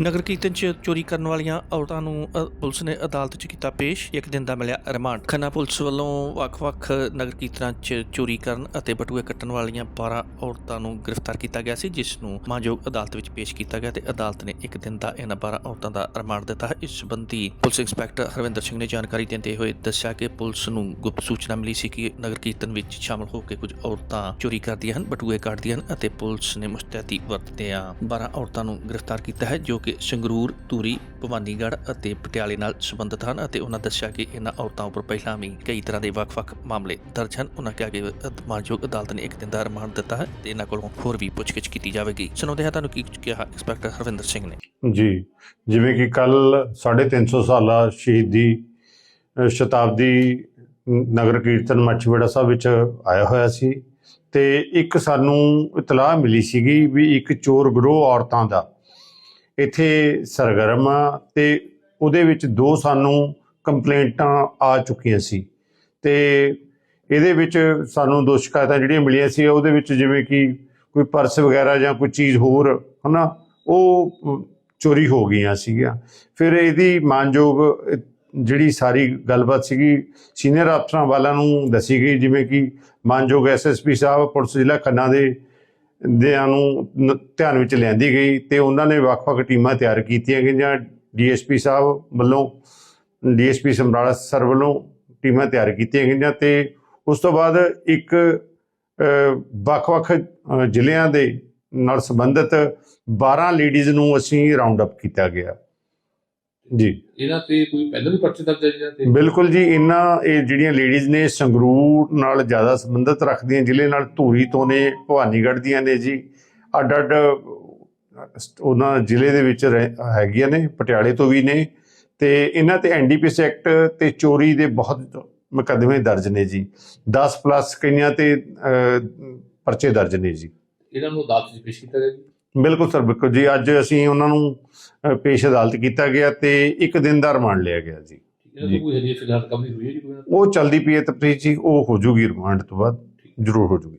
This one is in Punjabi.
ਨਗਰ ਕੀਰਤਨ 'ਚ ਚੋਰੀ ਕਰਨ ਵਾਲੀਆਂ ਔਰਤਾਂ ਨੂੰ ਅ, ਪੁਲਿਸ ਨੇ ਅਦਾਲਤ 'ਚ ਕੀਤਾ ਪੇਸ਼। ਇੱਕ ਦਿਨ ਦਾ ਮਿਲਿਆ ਰਿਮਾਂਡ। ਖੰਨਾ ਪੁਲਿਸ ਵੱਲੋਂ ਵੱਖ-ਵੱਖ ਨਗਰ ਕੀਰਤਨਾਂ 'ਚ ਚੋਰੀ ਕਰਨ ਅਤੇ ਬਟੂਏ ਕੱਟਣ ਵਾਲੀਆਂ 12 ਔਰਤਾਂ ਨੂੰ ਗ੍ਰਿਫਤਾਰ ਕੀਤਾ ਗਿਆ ਸੀ ਜਿਸ ਨੂੰ ਮਾਨਯੋਗ ਅਦਾਲਤ ਵਿੱਚ ਪੇਸ਼ ਕੀਤਾ ਗਿਆ ਤੇ ਅਦਾਲਤ ਨੇ ਇੱਕ ਦਿਨ ਦਾ ਇਹਨਾਂ 12 ਔਰਤਾਂ ਦਾ ਰਿਮਾਂਡ ਦਿੱਤਾ। ਹੈ ਇਸ ਸੰਬੰਧੀ ਪੁਲਿਸ ਇੰਸਪੈਕਟਰ ਹਰਵਿੰਦਰ ਸਿੰਘ ਨੇ ਜਾਣਕਾਰੀ ਦਿੰਦੇ ਹੋਏ ਦੱਸਿਆ ਕਿ ਪੁਲਿਸ ਨੂੰ ਗੁਪਤ ਸੂਚਨਾ ਮਿਲੀ ਸੀ ਕਿ ਨਗਰ ਕੀਰਤਨ ਵਿੱਚ ਸ਼ਾਮਲ ਹੋ ਕੇ ਕੁਝ ਔਰਤਾਂ ਚੋਰੀ ਕਰਦੀਆਂ ਹਨ ਬਟੂਏ ਕੱਟਦੀਆਂ ਹਨ ਅਤੇ ਪੁਲਿਸ ਨੇ ਮੁਸਤੈਦੀ ਵਰਤਦਿਆਂ 12 ਔਰਤਾਂ ਨੂੰ ਗ੍ਰਿਫਤਾਰ ਕੀਤਾ ਹੈ ਜੋ ਕਿ ਸੰਗਰੂਰ, ਧੂਰੀ, ਭਵਾਨੀਗੜ੍ਹ ਅਤੇ ਪਟਿਆਲੇ ਨਾਲ ਸੰਬੰਧਿਤ ਹਨ ਅਤੇ ਉਹਨਾਂ ਦੱਸਿਆ ਕਿ ਇਹਨਾਂ ਔਰਤਾਂ ਉੱਪਰ ਪਹਿਲਾਂ ਵੀ ਕਈ ਤਰ੍ਹਾਂ ਦੇ ਵੱਖ-ਵੱਖ ਮਾਮਲੇ ਦਰਜ ਹਨ। ਉਹਨਾਂ ਕਿਹਾ ਕਿ ਮਾਨਯੋਗ ਅਦਾਲਤ ਨੇ ਇੱਕ ਦਿਨ ਦਾ ਰਿਮਾਂਡ ਦਿੱਤਾ ਹੈ ਤੇ ਇਹਨਾਂ ਕੋਲੋਂ ਹੋਰ ਵੀ ਪੁੱਛਗਿੱਛ ਕੀਤੀ ਜਾਵੇਗੀ। ਸੁਣਾਉਂਦੇ ਹਾਂ ਤੁਹਾਨੂੰ ਕੀ ਕਿਹਾ ਇੰਸਪੈਕਟਰ ਹਰਵਿੰਦਰ ਸਿੰਘ ਨੇ। ਜੀ, ਜਿਵੇਂ ਕਿ ਕੱਲ 350 ਸਾਲਾ ਸ਼ਹੀਦੀ ਸ਼ਤਾਬਦੀ ਨਗਰ ਕੀਰਤਨ ਮੱਛੀਵਾੜਾ ਸਾਹਿਬ ਵਿੱਚ ਆਇਆ ਹੋਇਆ ਸੀ ਤੇ ਇੱਕ ਸਾਨੂੰ ਇਤਲਾਹ ਮਿਲੀ ਸੀਗੀ ਵੀ ਇੱਕ ਚੋਰ ਗਰੋਹ ਔਰਤਾਂ ਦਾ ਇੱਥੇ ਸਰਗਰਮ ਆ ਤੇ ਉਹਦੇ ਵਿੱਚ ਦੋ ਸਾਨੂੰ ਕੰਪਲੇਂਟਾਂ ਆ ਚੁੱਕੀਆਂ ਸੀ। ਤੇ ਇਹਦੇ ਵਿੱਚ ਸਾਨੂੰ ਦੋ ਸ਼ਿਕਾਇਤਾਂ ਜਿਹੜੀਆਂ ਮਿਲੀਆਂ ਸੀ, ਉਹਦੇ ਵਿੱਚ ਜਿਵੇਂ ਕਿ ਕੋਈ ਪਰਸ ਵਗੈਰਾ ਜਾਂ ਕੋਈ ਚੀਜ਼ ਹੋਰ, ਹਨਾ, ਉਹ ਚੋਰੀ ਹੋ ਗਈਆਂ ਸੀਗੀਆਂ। ਫਿਰ ਇਹਦੀ ਮਾਨਯੋਗ, ਜਿਹੜੀ ਸਾਰੀ ਗੱਲਬਾਤ ਸੀਗੀ, ਸੀਨੀਅਰ ਅਫਸਰਾਂ ਵਾਲਾਂ ਨੂੰ ਦੱਸੀ ਗਈ, ਜਿਵੇਂ ਕਿ ਮਾਨਯੋਗ ਐਸਐਸਪੀ ਸਾਹਿਬ, ਪੁਲਿਸ ਜ਼ਿਲ੍ਹਾ ਖੰਨਾ ਦੇ ਦਿਆਂ ਨੂੰ ਨ- ਧਿਆਨ ਵਿੱਚ ਲਿਆਂਦੀ ਗਈ ਤੇ ਉਹਨਾਂ ਨੇ ਵੱਖ-ਵੱਖ ਟੀਮਾਂ ਤਿਆਰ ਕੀਤੀਆਂ ਗਈਆਂ। ਡੀਐਸਪੀ ਸਾਹਿਬ ਵੱਲੋਂ, ਡੀਐਸਪੀ ਸਮਰਾਲਾ ਸਰ ਵੱਲੋਂ ਟੀਮਾਂ ਤਿਆਰ ਕੀਤੀਆਂ ਗਈਆਂ ਤੇ ਉਸ ਤੋਂ ਬਾਅਦ ਇੱਕ ਵੱਖ-ਵੱਖ ਜ਼ਿਲ੍ਹਿਆਂ ਦੇ ਨਾਲ ਸੰਬੰਧਿਤ 12 ਲੇਡੀਜ਼ ਨੂੰ ਅਸੀਂ ਰਾਉਂਡ ਅਪ ਕੀਤਾ ਗਿਆ। ਜੀ। ਇਹਨਾਂ ਤੇ ਕੋਈ ਪਹਿਲਾਂ ਵੀ ਪਰਚੇ ਦਰਜ ਹੈ ਜੀ ਇਹਨਾਂ ਤੇ ਬਿਲਕੁਲ ਜੀ ਇਹਨਾਂ ਇਹ ਜਿਹੜੀਆਂ ਲੇਡੀਜ਼ ਨੇ ਸੰਗਰੂਰ ਨਾਲ ਜ਼ਿਆਦਾ ਸੰਬੰਧਿਤ ਰੱਖਦੀਆਂ ਜ਼ਿਲ੍ਹੇ ਨਾਲ ਧੂਰੀ ਤੋਂ ਨੇ ਭਵਾਨੀਗੜ੍ਹ ਦੀਆਂ ਨੇ ਜੀ। ਅੱਡ ਅੱਡ ਉਹਨਾਂ ਜ਼ਿਲ੍ਹੇ ਦੇ ਵਿੱਚ ਹੈਗੀਆਂ ਨੇ ਪਟਿਆਲੇ ਤੋਂ ਵੀ ਨੇ। ਤੇ ਇਹਨਾਂ ਤੇ ਐਨਡੀਪੀਐਸ ਐਕਟ ਤੇ ਚੋਰੀ ਦੇ ਬਹੁਤ ਮੁਕੱਦਮੇ ਦਰਜ ਨੇ ਜੀ। 10 ਪਲੱਸ ਕਈਆਂ ਤੇ ਪਰਚੇ ਦਰਜ ਨੇ ਜੀ। ਇਹਨਾਂ ਨੂੰ ਅਦਾਲਤ 'ਚ ਪੇਸ਼ ਕੀਤਾ ਗਿਆ ਜੀ। ਬਿਲਕੁਲ ਸਰ ਬਿਲਕੁਲ ਜੀ ਅੱਜ ਅਸੀਂ ਉਹਨਾਂ ਨੂੰ ਪੇਸ਼ ਅਦਾਲਤ ਕੀਤਾ ਗਿਆ ਤੇ ਇੱਕ ਦਿਨ ਦਾ ਰਿਮਾਂਡ ਲਿਆ ਗਿਆ ਜੀ? ਉਹ ਚਲਦੀ ਪਈ ਹੈ ਤਫਤੀਸ਼ ਜੀ ਉਹ ਹੋ ਜੂਗੀ ਰਿਮਾਂਡ ਤੋਂ ਬਾਅਦ ਜ਼ਰੂਰ ਹੋ ਜੂਗੀ।